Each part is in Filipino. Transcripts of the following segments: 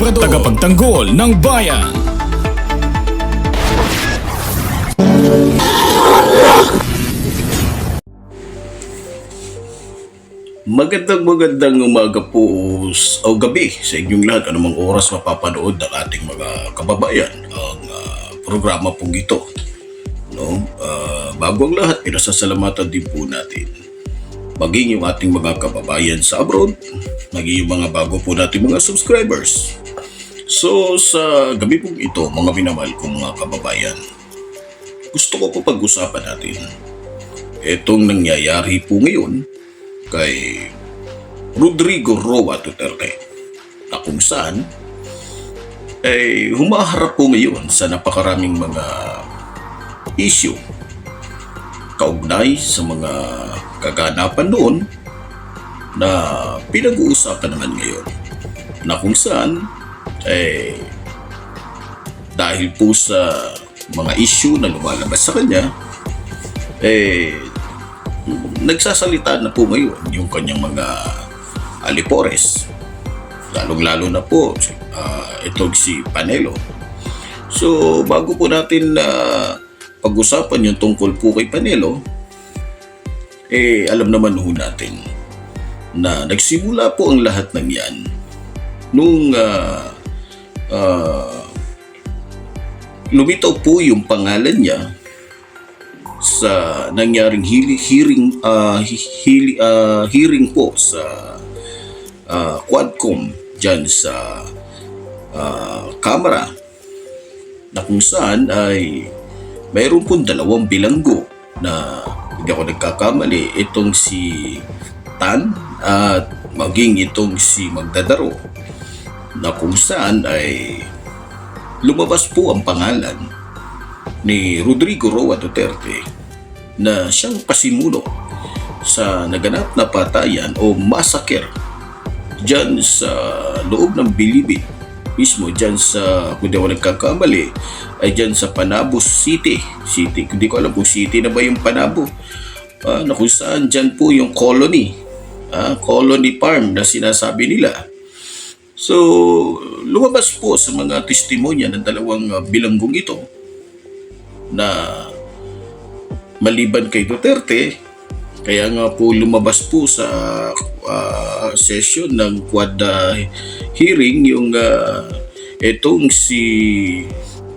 Tagapagtanggol ng bayan Magandang magandang umaga po o gabi sa inyong lahat anumang oras mapapanood ng ating mga kababayan ang ah, programa pong ito. No? Ah, bago ang lahat, pinasasalamatan din po natin maging yung ating mga kababayan sa abroad, maging yung mga bago po natin mga subscribers. So sa gabi pong ito, mga minamahal kong mga kababayan, gusto ko po pag-usapan natin itong nangyayari po ngayon kay Rodrigo Roa Duterte na kung saan ay humaharap po ngayon sa napakaraming mga issue kaugnay sa mga kaganapan noon na pinag-uusapan naman ngayon na kung saan ay dahil po sa mga issue na lumalabas sa kanya eh nagsasalita na po ngayon yung kanyang mga alipores. Lalong-lalo na po uh, itong si Panelo. So, bago po natin na pag-usapan yung tungkol po kay Panelo, eh, alam naman ho natin na nagsimula po ang lahat ng yan nung ah, ah, lumitaw po yung pangalan niya sa nangyaring hearing ah, hi- hili, ah, hearing po sa ah, Quadcom dyan sa ah, Kamara na kung saan ay mayroon pong dalawang bilanggo na hindi ako nagkakamali. Itong si Tan at maging itong si Magdadaro na kung saan ay lumabas po ang pangalan ni Rodrigo Roa Duterte na siyang pasimuno sa naganap na patayan o massacre dyan sa loob ng Bilibid mismo dyan sa kung di ako nagkakamali ay dyan sa Panabo City. City, hindi ko alam kung city na ba yung Panabo. Ah, na kung saan dyan po yung colony. Ah, colony farm na sinasabi nila so lumabas po sa mga testimonya ng dalawang ah, bilanggong ito na maliban kay Duterte, kaya nga po lumabas po sa ah, session ng quad ah, hearing yung ah, itong si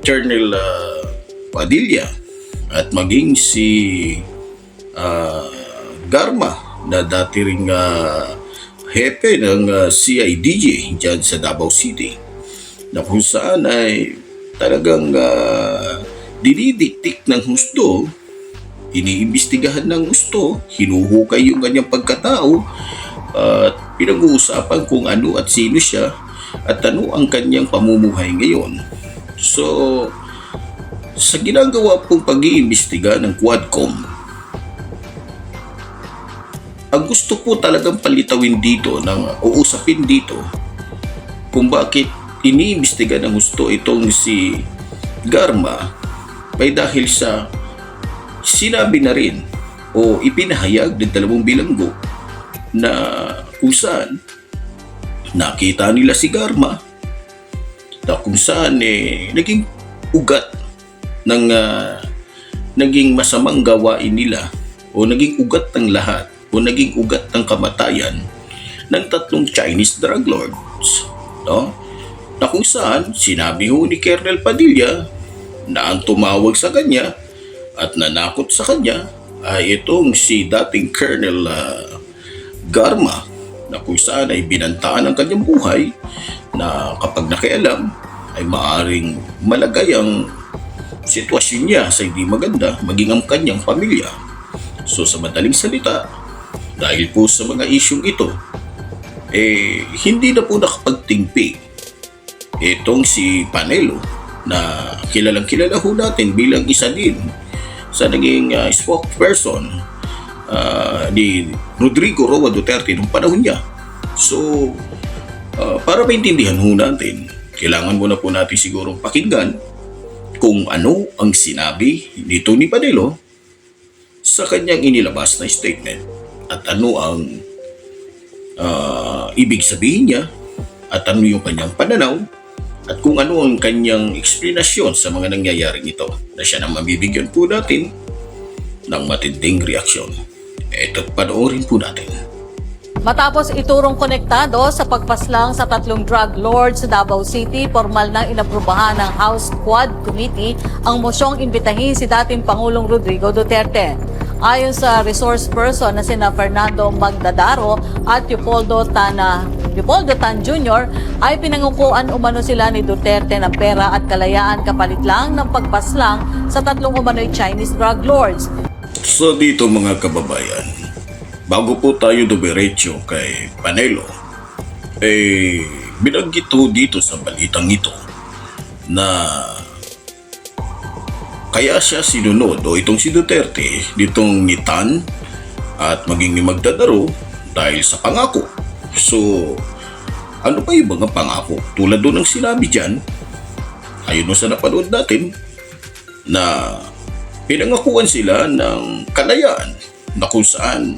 Colonel ah, Padilla at maging si ah, Garma na dati ring ah, hepe ng ah, CIDJ dyan sa Davao City na kung saan ay talagang uh, dinidiktik ng husto, iniimbestigahan ng gusto, hinuhukay yung kanyang pagkatao, at pinag-uusapan kung ano at sino siya at ano ang kanyang pamumuhay ngayon. So, sa ginagawa pong pag-iimbestiga ng Quadcom, ang gusto po talagang palitawin dito, ng uusapin dito, kung bakit iniimbestiga ng gusto itong si Garma ay dahil sa sinabi na rin o ipinahayag ng dalawang bilanggo na kung saan nakita nila si Garma na kung saan eh, naging ugat ng ah, naging masamang gawain nila o naging ugat ng lahat o naging ugat ng kamatayan ng tatlong Chinese drug lords. No? Na kung saan sinabi ho ni Colonel Padilla na ang tumawag sa kanya at nanakot sa kanya ay itong si dating Colonel ah, Garma na kung saan ay binantaan ang kanyang buhay na kapag nakialam ay maaring malagay ang sitwasyon niya sa hindi maganda maging ang kanyang pamilya. So sa madaling salita, dahil po sa mga isyong ito, eh hindi na po nakapagtingpig itong si Panelo na kilalang kilala ho natin bilang isa din sa naging ah, spokesperson ah, ni Rodrigo Roa Duterte nung panahon niya. So, ah, para maintindihan ho natin, kailangan muna po natin sigurong pakinggan kung ano ang sinabi nito ni Panelo sa kanyang inilabas na statement at ano ang ah, ibig sabihin niya at ano yung kanyang pananaw at kung ano ang kanyang eksplanasyon sa mga nangyayaring ito na siya nang mabibigyan po natin ng matinding reaksyon. Ito't panoorin po natin. Matapos iturong konektado sa pagpaslang sa tatlong drug lords sa Davao City, formal na inaprubahan ng House Quad Committee ang mosyong imbitahin si dating Pangulong Rodrigo Duterte. Ayon sa resource person na sina Fernando Magdadaro at Leopoldo Tana Leopoldo Tan Jr. ay pinangukuan umano sila ni Duterte ng pera at kalayaan kapalit lang ng pagpaslang sa tatlong umano'y Chinese drug lords. So dito mga kababayan, bago po tayo dumiretso kay Panelo, eh binanggit dito sa balitang ito na kaya siya sinunod o itong si Duterte ditong ni Tan at maging Magdadaro dahil sa pangako. So, ano pa yung mga pangako? Tulad doon ng sinabi dyan, ayun no sa napanood natin, na pinangakuan sila ng kalayaan na kung saan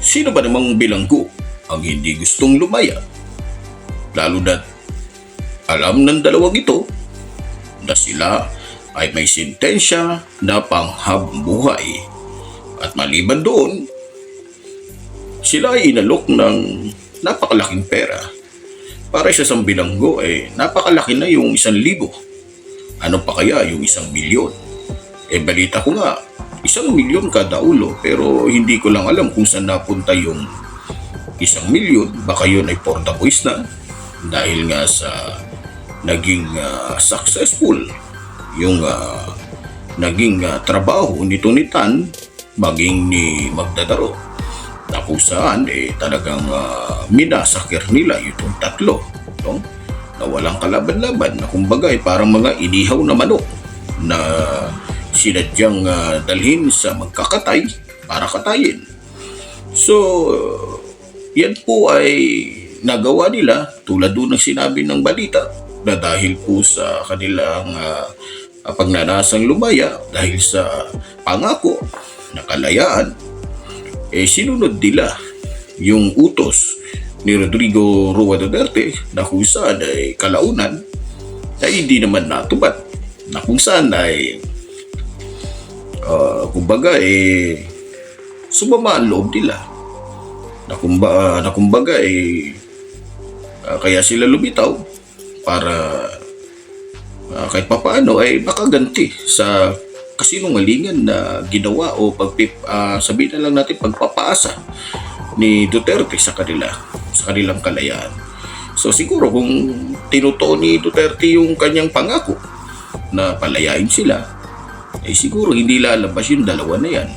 sino ba namang bilanggo ang hindi gustong lumaya. Lalo na alam ng dalawang ito na sila ay may sintensya na panghabang buhay. At maliban doon, sila ay inalok ng napakalaking pera. Para sa isang bilanggo ay napakalaki na yung isang libo. Ano pa kaya yung isang milyon? Eh balita ko nga, isang milyon kada ulo pero hindi ko lang alam kung saan napunta yung isang milyon. Baka yun ay for the boys na dahil nga sa naging ah, successful yung ah, naging ah, trabaho nito ni Tan maging ni Magdadaro na kung saan eh talagang uh, minasakir nila itong tatlo no? na walang kalaban-laban na kumbaga eh, parang mga inihaw na manok na sinadyang ah, dalhin sa magkakatay para katayin. So, yan po ay nagawa nila tulad doon ng sinabi ng balita na dahil po sa kanilang uh, pagnanasang lumaya dahil sa pangako na kalayaan. Eh sinunod nila yung utos ni Rodrigo Roa Duterte na kung saan ay kalaunan na hindi naman natupad na kung saan ay ah, kumbaga eh sumama ang loob nila. Na kumbaga, na kumbaga eh ah, kaya sila lumitaw para ah, kahit papaano ay makaganti sa kasinungalingan na ginawa o pagpip, ah, sabihin na lang natin pagpapaasa ni Duterte sa kanila, sa kanilang kalayaan. So siguro kung tinutuon ni Duterte yung kanyang pangako na palayain sila, eh siguro hindi lalabas yung dalawa na yan.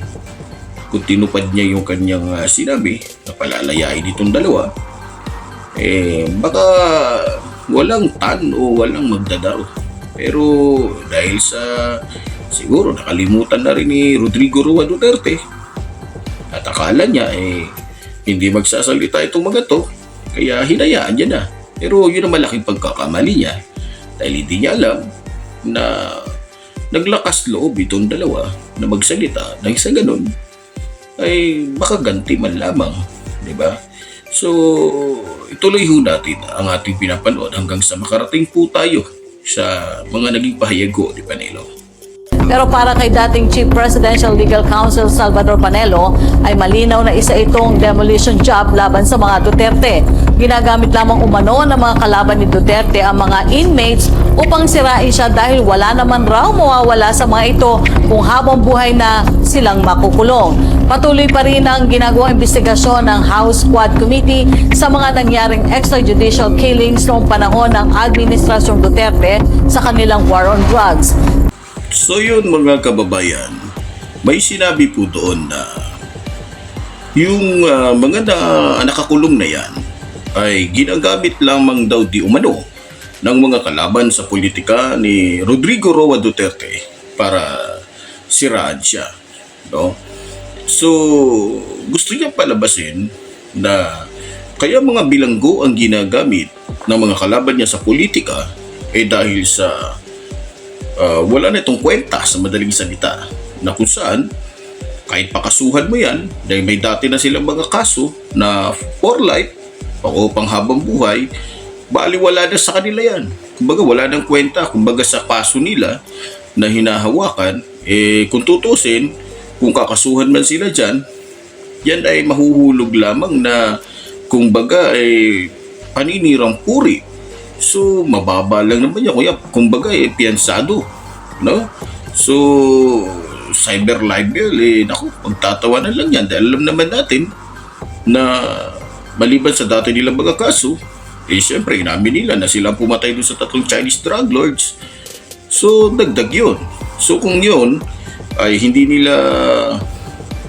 Kung tinupad niya yung kanyang ah, sinabi na palalayain itong dalawa, eh baka walang tan o walang magdadaro. Pero dahil sa siguro nakalimutan na rin ni Rodrigo Roa Duterte at akala niya eh hindi magsasalita itong mga to kaya hinayaan niya na. Pero yun ang malaking pagkakamali niya dahil hindi niya alam na naglakas loob itong dalawa na magsalita dahil sa ganun ay makaganti man lamang, di ba? So, ituloy ho natin ang ating pinapanood hanggang sa makarating po tayo sa mga naging pahayago ni Panelo. Pero para kay dating Chief Presidential Legal Counsel Salvador Panelo ay malinaw na isa itong demolition job laban sa mga Duterte. Ginagamit lamang umano ng mga kalaban ni Duterte ang mga inmates upang sirain siya dahil wala naman raw mawawala sa mga ito kung habang buhay na silang makukulong. Patuloy pa rin ang ginagawang investigasyon ng House Quad Committee sa mga nangyaring extrajudicial killings noong panahon ng Administrasyong Duterte sa kanilang war on drugs. So yun mga kababayan, may sinabi po doon na yung ah, mga na, nakakulong na yan ay ginagamit lamang daw di umano ng mga kalaban sa politika ni Rodrigo Roa Duterte para siraan siya. No? So, gusto niya palabasin na kaya mga bilanggo ang ginagamit ng mga kalaban niya sa politika eh dahil sa uh, wala na itong kwenta sa madaling salita na kung saan kahit pakasuhan mo yan dahil may dati na silang mga kaso na for life o panghabang buhay bali wala na sa kanila yan kumbaga wala nang kwenta kumbaga sa kaso nila na hinahawakan eh kung tutusin kung kakasuhan man sila dyan yan ay mahuhulog lamang na kumbaga ay paninirang puri So, mababa lang naman yan. Kuya, kumbaga, eh, piyansado. No? So, cyber libel, eh, naku, pagtatawanan lang yan. Dahil alam naman natin na maliban sa dati nilang mga kaso, eh, syempre, inamin nila na sila pumatay doon sa tatlong Chinese drug lords. So, dagdag yun. So, kung yun, ay hindi nila,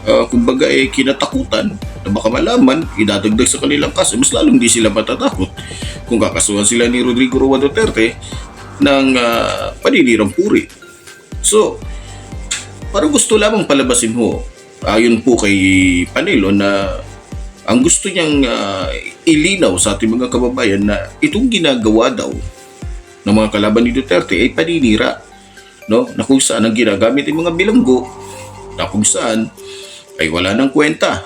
ah, kumbaga, eh, kinatakutan na baka malaman, idadagdag sa kanilang kaso, mas lalong hindi sila matatakot kung kakasuhan sila ni Rodrigo Roa Duterte ng ah, paninirang puri. So, parang gusto lamang palabasin ho, ayon po kay Panelo na ang gusto niyang ah, ilinaw sa ating mga kababayan na itong ginagawa daw ng mga kalaban ni Duterte ay paninira. No? Na kung saan ang ginagamit ng mga bilanggo na kung saan ay wala nang kwenta.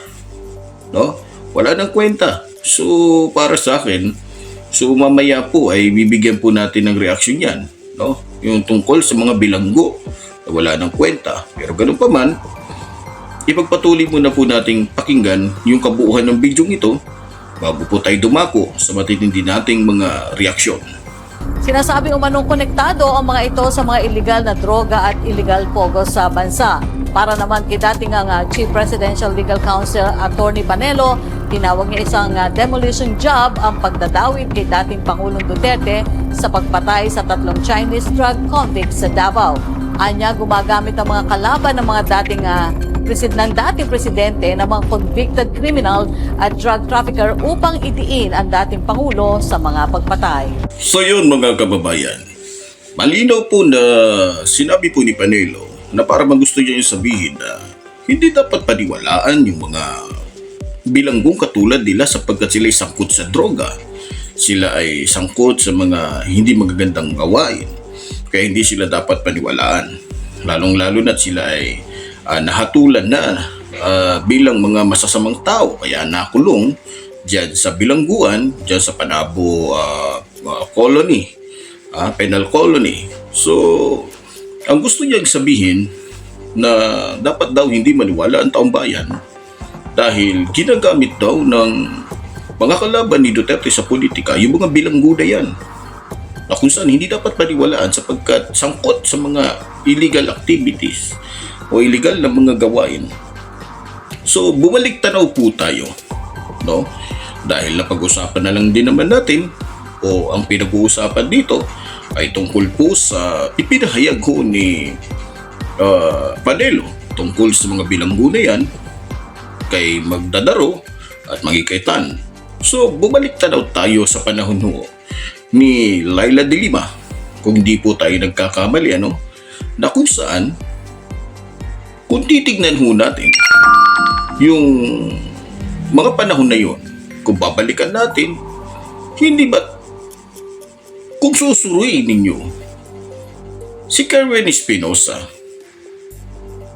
No? Wala nang kwenta. So, para sa akin, so mamaya po ay bibigyan po natin ng reaksyon yan. No? Yung tungkol sa mga bilanggo na wala nang kwenta. Pero ganun pa man, ipagpatuloy muna po nating pakinggan yung kabuuan ng bidyong ito bago po tayo dumako sa matitindi nating mga reaksyon. Sinasabi umanong konektado ang mga ito sa mga illegal na droga at illegal pogo sa bansa. Para naman kay dating ang Chief Presidential Legal Counsel Attorney Panelo, tinawag niya isang ah, demolition job ang pagdadawit kay dating Pangulong Duterte sa pagpatay sa tatlong Chinese drug convicts sa Davao. Anya gumagamit ang mga kalaban ng mga dating ah, presid ng dating presidente ng mga convicted criminal at drug trafficker upang idiin ang dating Pangulo sa mga pagpatay. So yun mga kababayan, malinaw po na sinabi po ni Panelo na para gusto niya yung sabihin na hindi dapat paniwalaan yung mga bilanggong katulad nila sapagkat sila ay sangkot sa droga. Sila ay sangkot sa mga hindi magagandang gawain. Kaya hindi sila dapat paniwalaan. Lalong-lalo na sila ay ah, nahatulan na ah, bilang mga masasamang tao kaya nakulong dyan sa bilangguan, dyan sa Panabo ah, ah, colony, ah, penal colony. So, ang gusto niyang sabihin na dapat daw hindi maniwala ang taong bayan dahil ginagamit daw ng mga kalaban ni Duterte sa politika yung mga bilanggo na yan na kung saan hindi dapat paniwalaan sapagkat sangkot sa mga illegal activities o illegal na mga gawain. So, bumalik tanaw po tayo, no? Dahil napag-usapan na lang din naman natin o ang pinag-uusapan dito ay tungkol po sa ipinahayag ko ni uh, Panelo tungkol sa mga bilanggo na yan kay Magdadaro at Magikaitan. So, bumalik tanaw tayo sa panahon ho ni Laila de Lima kung di po tayo nagkakamali ano na kung saan kung titignan ho natin yung mga panahon na yon kung babalikan natin hindi ba kung susuruin ninyo si Carmen Espinosa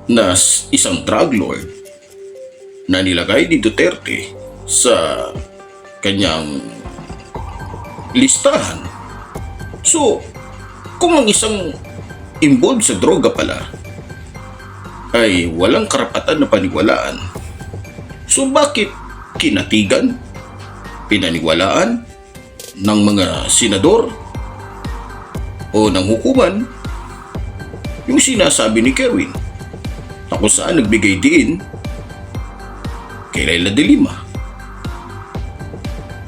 na isang drug lord na nilagay ni Duterte sa kanyang listahan. So, kung ang isang involved sa droga pala ay walang karapatan na paniwalaan. So bakit kinatigan, pinaniwalaan ng mga senador o ng hukuman yung sinasabi ni Kerwin na kung saan nagbigay din kay Laila de Lima.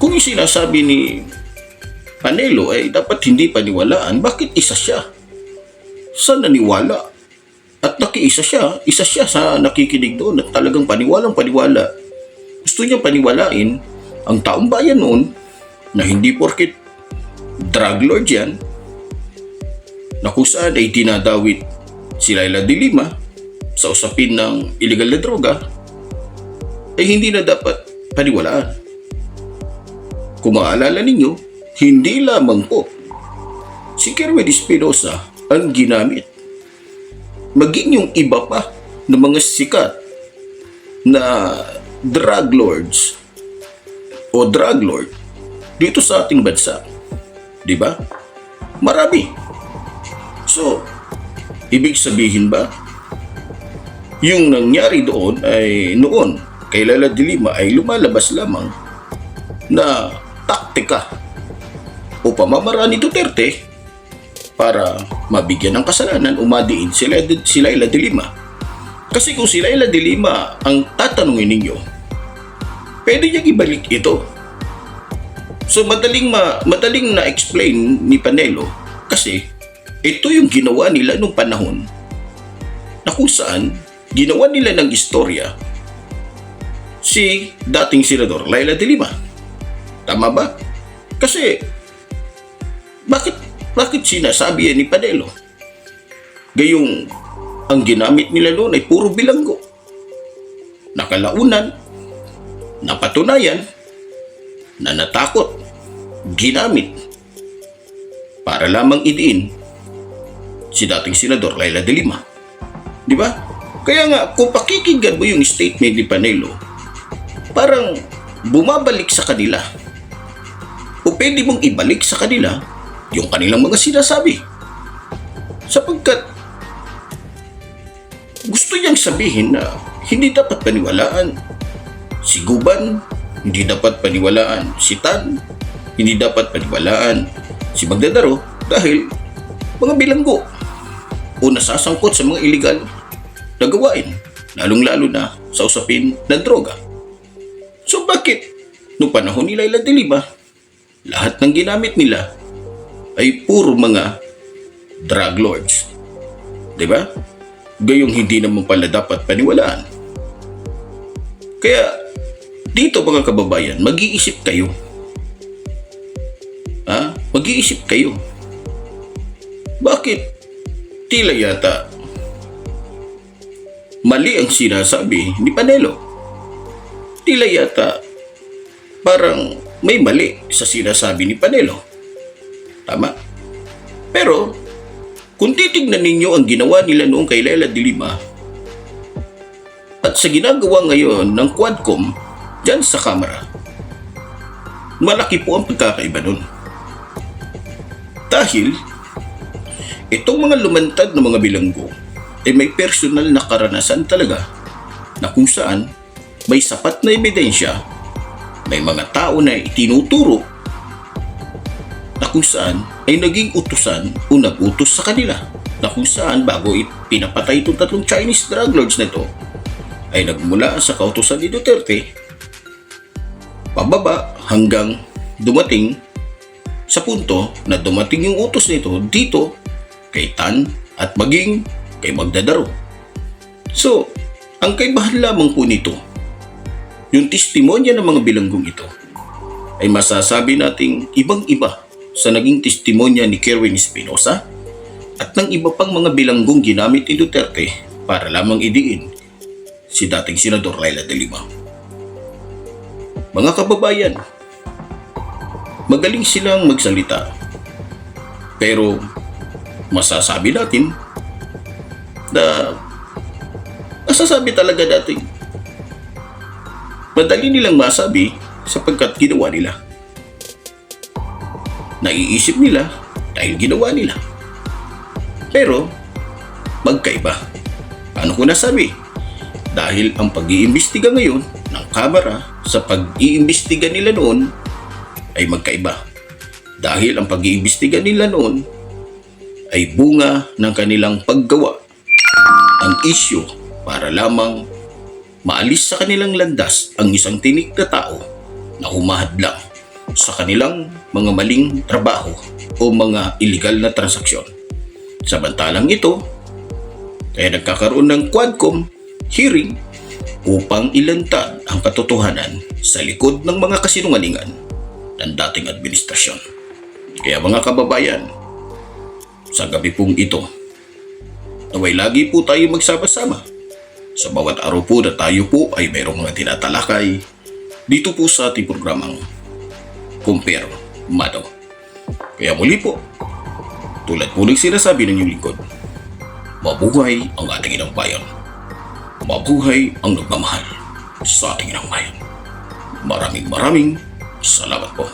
Kung yung sinasabi ni Panelo ay dapat hindi paniwalaan, bakit isa siya? Sa naniwala? At nakiisa siya, isa siya sa nakikinig doon at talagang paniwalang paniwala. Gusto niya paniwalain ang taong bayan noon na hindi porket drug lord yan na kung saan ay dinadawit si Laila de Lima sa usapin ng illegal na droga ay hindi na dapat paniwalaan. Kung maalala ninyo, hindi lamang po si Kerwin Espinosa ang ginamit. Maging yung iba pa ng mga sikat na drug lords o drug lord dito sa ating bansa. Di ba? Marami. So, ibig sabihin ba, yung nangyari doon ay noon kay Lala de Lima ay lumalabas lamang na taktika o pamamaraan ni Duterte para mabigyan ng kasalanan umadiin sila, si Laila de Lima. Kasi kung si Laila de Lima ang tatanungin ninyo, pwede niyang ibalik ito. So madaling ma, madaling na-explain ni Panelo kasi ito yung ginawa nila nung panahon na kung saan ginawa nila ng istorya si dating senador Laila de Lima. Tama ba? Kasi bakit bakit sinasabi yan ni Panelo? Gayong ang ginamit nila noon ay puro bilanggo. Nakalaunan, napatunayan, na natakot, ginamit para lamang idiin si dating senador Laila de Lima. Di ba? Kaya nga, kung pakikinggan mo yung statement ni Panelo, parang bumabalik sa kanila. O pwede mong ibalik sa kanila yung kanilang mga sinasabi. Sapagkat gusto niyang sabihin na hindi dapat paniwalaan si Guban, hindi dapat paniwalaan si Tan, hindi dapat paniwalaan si Magdadaro dahil mga bilanggo o nasasangkot sa mga illegal na gawain, lalong-lalo na sa usapin ng droga. So bakit noong panahon ni Laila de Lima, lahat ng ginamit nila ay puro mga drug lords. ba? Gayong hindi naman pala dapat paniwalaan. Kaya dito mga kababayan, mag-iisip kayo. Ha? Mag-iisip kayo. Bakit tila yata mali ang sinasabi ni Panelo? Tila yata parang may mali sa sinasabi ni Panelo. Tama. Pero, kung titignan ninyo ang ginawa nila noong kay Lela de Lima at sa ginagawa ngayon ng Quadcom dyan sa kamera, malaki po ang pagkakaiba nun. Dahil, itong mga lumantad na mga bilanggo ay may personal na karanasan talaga na kung saan may sapat na ebidensya, may mga tao na itinuturo na kung saan ay naging utusan o nag-utos sa kanila na kung saan bago pinapatay itong tatlong Chinese drug lords na ito ay nagmula sa kautusan ni Duterte pababa hanggang dumating sa punto na dumating yung utos nito dito kay Tan at maging kay Magdadaro. So, ang kaibahan lamang po nito, yung testimonya ng mga bilanggong ito ay masasabi nating ibang-iba sa naging testimonya ni Kerwin Espinosa at ng iba pang mga bilanggong ginamit ni Duterte para lamang idiin si dating Senador Laila de Lima. Mga kababayan, magaling silang magsalita. Pero masasabi natin na masasabi talaga natin madali nilang masabi sapagkat ginawa nila. Naiisip nila dahil ginawa nila. Pero magkaiba. Paano ko nasabi? Dahil ang pag-iimbestiga ngayon ng Kamara sa pag-iimbestiga nila noon ay magkaiba. Dahil ang pag-iimbestiga nila noon ay bunga ng kanilang paggawa ng isyo para lamang maalis sa kanilang landas ang isang tinik na tao na humahadlang sa kanilang mga maling trabaho o mga illegal na transaksyon. Samantalang ito, kaya nagkakaroon ng Quadcom hearing upang ilantad ang katotohanan sa likod ng mga kasinungalingan ng dating administrasyon. Kaya mga kababayan, sa gabi pong ito, naway lagi po tayo magsama-sama. Sa bawat araw po na tayo po ay mayroong mga tinatalakay dito po sa ating programang Compare Mado. Kaya muli po, tulad po ng sinasabi ng inyong lingkod, mabuhay ang ating inang bayan. Mabuhay ang nagmamahal sa ating inang bayan. Maraming maraming salamat po.